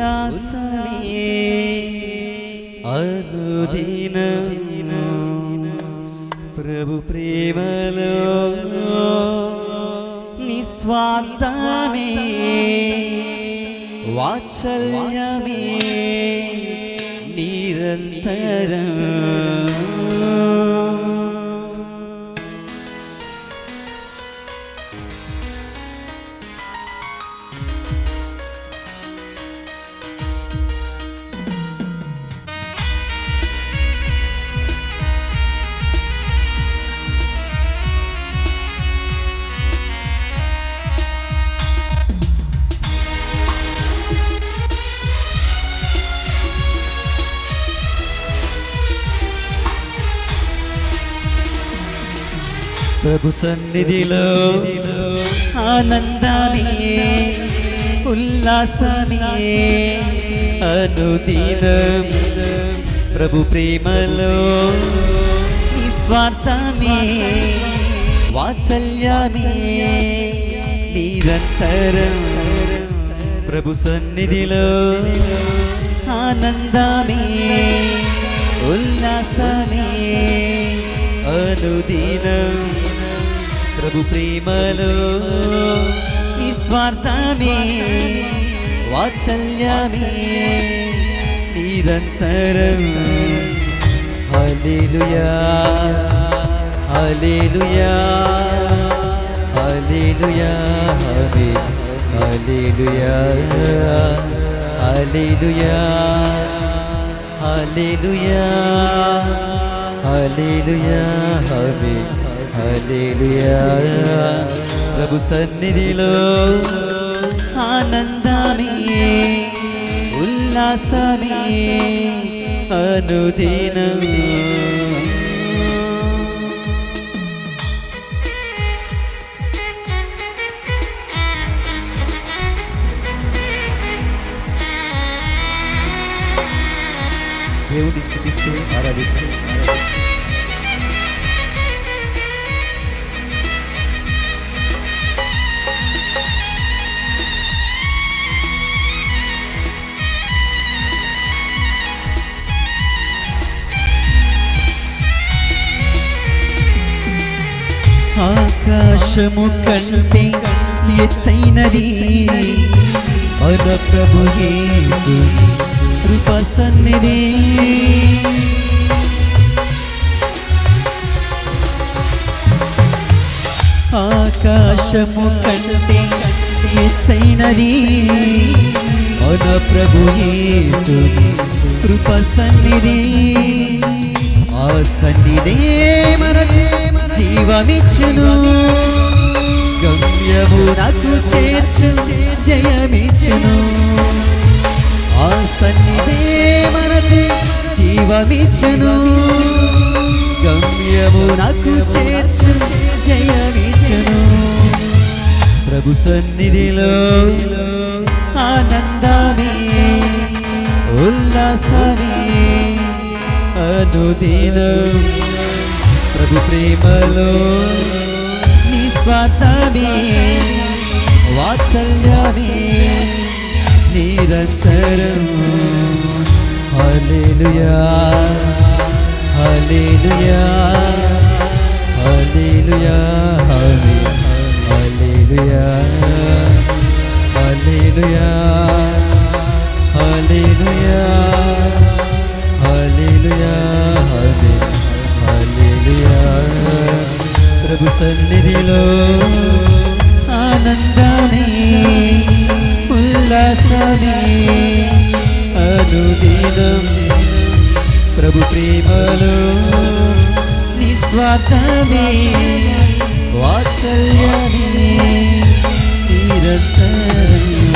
ഉല്ലാസമേ അനുദിന പ്രഭു പ്രേമലോ നിസ്വാർത്ഥമേ. വാത്സല്യമേ നിരന്തരം. సన్నిధిలో ఆనందమే ఉల్లాసమే అనుదినం ప్రభు ప్రేమలో నిస్వార్థమే వాత్సల్యమే నిరంతరం ప్రభు సన్నిధిలో ఆనందమే ఉల్లాసమే అనుదినం ప్రభు ప్రేమలో నిస్వార్థమే వాత్సల్యమే నిరంతరం. హలేలుయా హలేలుయా హలేలుయా హలే హలేలుయా హలేలుయా హలేలుయా హలేలుయా హలే ప్రభు సన్నిధిలో ఆనందమే ఉల్లాసమే అనుదినం దేవుడి స్థుతిస్తూ ఆరాధిస్తూ. ఆకాశము కంటే ఎత్తైనది. మన ప్రభు యేసు కృప సన్నిధి. ఆకాశము కంటే ఎత్తైనది. మన ప్రభు యేసు కృప సన్నిధి. ఆ సన్నిధే మనకు జీవమిచ్చును గమ్యము నాకు చేర్చు జయమిచ్చును. ఆ సన్నిధే మనకు జీవమిచ్చును. గమ్యము నాకు చేర్చు జయమిచ్చును. ప్రభు సన్నిధిలో ఆనందమే ఉల్లాసమే అనుదినం. ప్రభు ప్రేమలో నిస్వార్థమే వాత్సల్యమే నిరంతరం hallelujah hallelujah hallelujah hallelujah hallelujah hallelujah కృపలు నిస్వార్థమే వాత్సల్యమే నిరంతరం